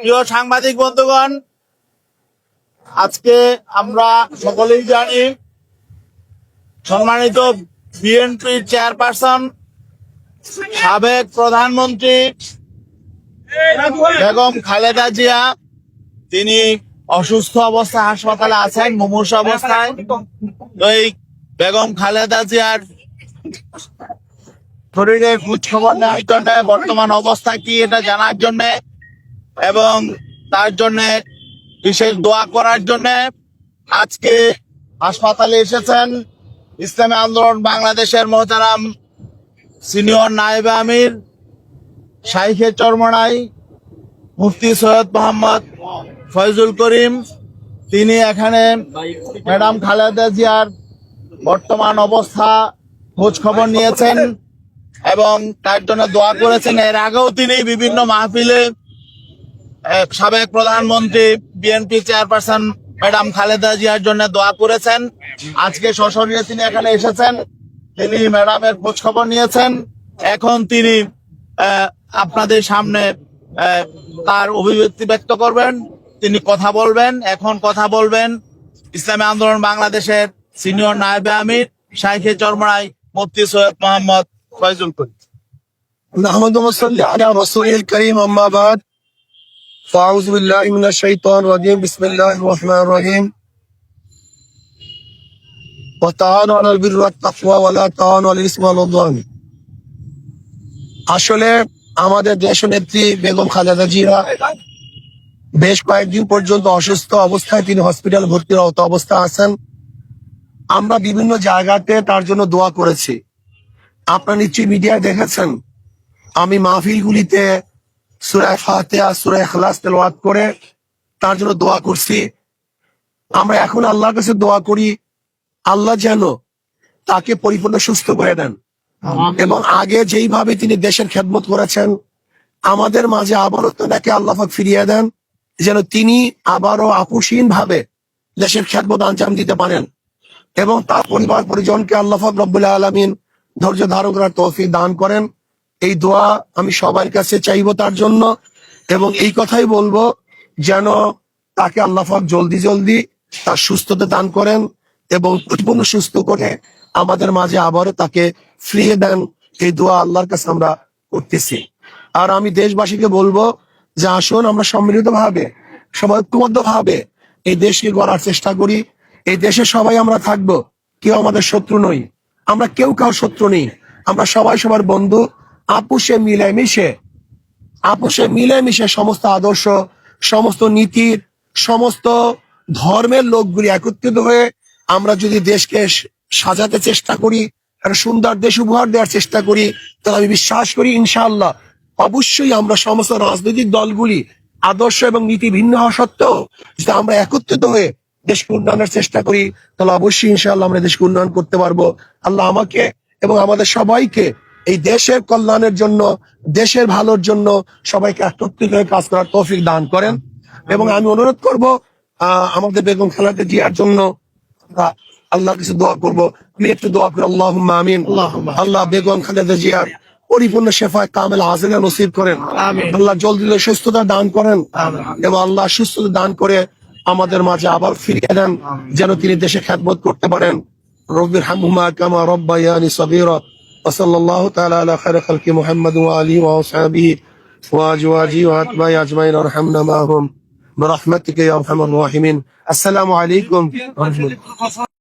প্রিয় সাংবাদিক বন্ধুগণ, আজকে আমরা সকলেই জানি সম্মানিত বিএনপির চেয়ারপারসন, সাবেক প্রধানমন্ত্রী বেগম খালেদা জিয়া। তিনি অসুস্থ অবস্থায় হাসপাতালে আছেন, মুমূর্ষ অবস্থায়। এই বেগম খালেদা জিয়ার শরীরে খোঁজ খবর নেওয়ার জন্য বর্তমান অবস্থা কি, এটা জানার জন্য এবং তার জন্য বিশেষ দোয়া করার জন্য আজকে হাসপাতালে এসেছেন ইসলামী আন্দোলন বাংলাদেশের মহতারাম সিনিয়র নায়েব আমির, শাইখে চরমনাই, মুফতি সৈয়দ মোহাম্মদ ফয়জুল করিম, তিনি এখানে ম্যাডাম খালেদা জিয়ার বর্তমান অবস্থা খোঁজ খবর নিয়েছেন এবং তার জন্য দোয়া করেছেন। এর আগেও তিনি বিভিন্ন মাহফিলে সাবেক প্রধানমন্ত্রী, বিএনপি চেয়ারপারসন ম্যাডাম খালেদা জিয়ার জন্য দোয়া করেছেন। আজকে সশরীরে তিনি এখানে এসেছেন। তিনি ম্যাডামের খোঁজ খবর নিয়েছেন। এখন তিনি আপনাদের সামনে তার অভিব্যক্তি ব্যক্ত করবেন। তিনি কথা বলবেন। এখন কথা বলবেন ইসলামী আন্দোলন বাংলাদেশের সিনিয়র নায়েবে আমির, শাইখে চরমরাই মুফতি সৈয়দ মোহাম্মদ ফয়জুল করিম। فأعوذ بالله من الشيطان الرجيم بسم الله الرحمن الرحيم وتعاونوا على البر والتقوى ولا تعاونوا على الإثم والعدوان আসলে আমাদের দেশ নেত্রী বেগম খালেদা জিয়া বেশ কয়েকদিন পর্যন্ত অসুস্থ অবস্থায় তিনি হসপিটাল ভর্তির অত অবস্থা আছেন আমরা বিভিন্ন জায়গাতে তার জন্য দোয়া করেছি আপনারা নিশ্চয়ই মিডিয়ায় দেখেছেন আমি মাহফিলগুলিতে সুরায় ফাতেহা সুরায় খালাস তেলাওয়াত করে তার জন্য দোয়া করছি। আমরা এখন আল্লাহর কাছে দোয়া করি আল্লাহ যেন তাকে পরিপূর্ণ সুস্থ করে দেন। এবং আগে যেইভাবে তিনি দেশের খেদমত করেছেন আমাদের মাঝে আবারও তাকে আল্লাহাক ফিরিয়ে দেন যেন তিনি আবারও আপুসীন ভাবে দেশের খেদমত আঞ্জাম দিতে পারেন। এবং তার পরিবার পরিজনকে আল্লাহ পাক রব্বুল আলমিন ধৈর্য ধারণ করার তৌফিক দান করেন। এই দোয়া আমি সবার কাছে চাইব তার জন্য এবং এই কথাই বলব যেন তাকে আল্লাহ জলদি জলদি তার সুস্থতা দান করেন এবং পরিপূর্ণ সুস্থ করে আমাদের মাঝে আবারও তাকে ফিরিয়ে দেন। এই দোয়া আল্লাহর কাছে আমরা করতেছি। আর আমি দেশবাসীকে বলব যে আসুন আমরা সম্মিলিত ভাবে সবাই ঐক্যবদ্ধ ভাবে এই দেশকে গড়ার চেষ্টা করি। এই দেশে সবাই আমরা থাকব, কেউ আমাদের শত্রু নই। আমরা কেউ কাউ শত্রু নেই। আমরা সবাই সবার বন্ধু। আপুষে আপোষে মিলেমিশে সমস্ত আদর্শ, সমস্ত নীতির সমস্ত ধর্মের লোকগুলি একত্রিত হয়ে আমরা যদি দেশকে সাজাতে চেষ্টা করি সুন্দর দেশ উপহার দেওয়ার চেষ্টা করি, তাহলে আমি বিশ্বাস করি ইনশাআল্লাহ অবশ্যই আমরা সমস্ত রাজনৈতিক দলগুলি আদর্শ এবং নীতি ভিন্ন হওয়া সত্ত্বেও যদি আমরা একত্রিত হয়ে দেশকে উন্নয়নের চেষ্টা করি, তাহলে অবশ্যই ইনশাআল্লাহ আমরা দেশকে উন্নয়ন করতে পারব। আল্লাহ আমাকে এবং আমাদের সবাইকে এই দেশের কল্যাণের জন্য দেশের ভালোর জন্য সবাইকে একত্রিত হয়ে কাজ করার তৌফিক দান করেন। এবং আমি অনুরোধ করব আহ, আমাদের বেগম খালেদা জিয়ার জন্য আমরা আল্লাহর কাছে দোয়া করব। আমি একটু দোয়া করি আল্লাহ আমিন। আল্লাহ বেগম খালেদা জিয়ার পরিপূর্ণ শেফায় কামেল হাজিরা নসিব করেন। আল্লাহ জলদি সুস্থতা দান করেন। এবং আল্লাহ সুস্থতা দান করে আমাদের মাঝে আবার ফিরিয়ে দেন যেন তিনি দেশে খ্যাতমত করতে পারেন। রবির হামহুমা কামা রব্বায়ানি সগীরা। وصلى الله تعالى على خير خلق محمد وآله وأصحابه وأزواجه وأتباعه أجمعين وارحمنا معهم برحمتك يا أرحم الراحمين. السلام عليكم. ورحمة الله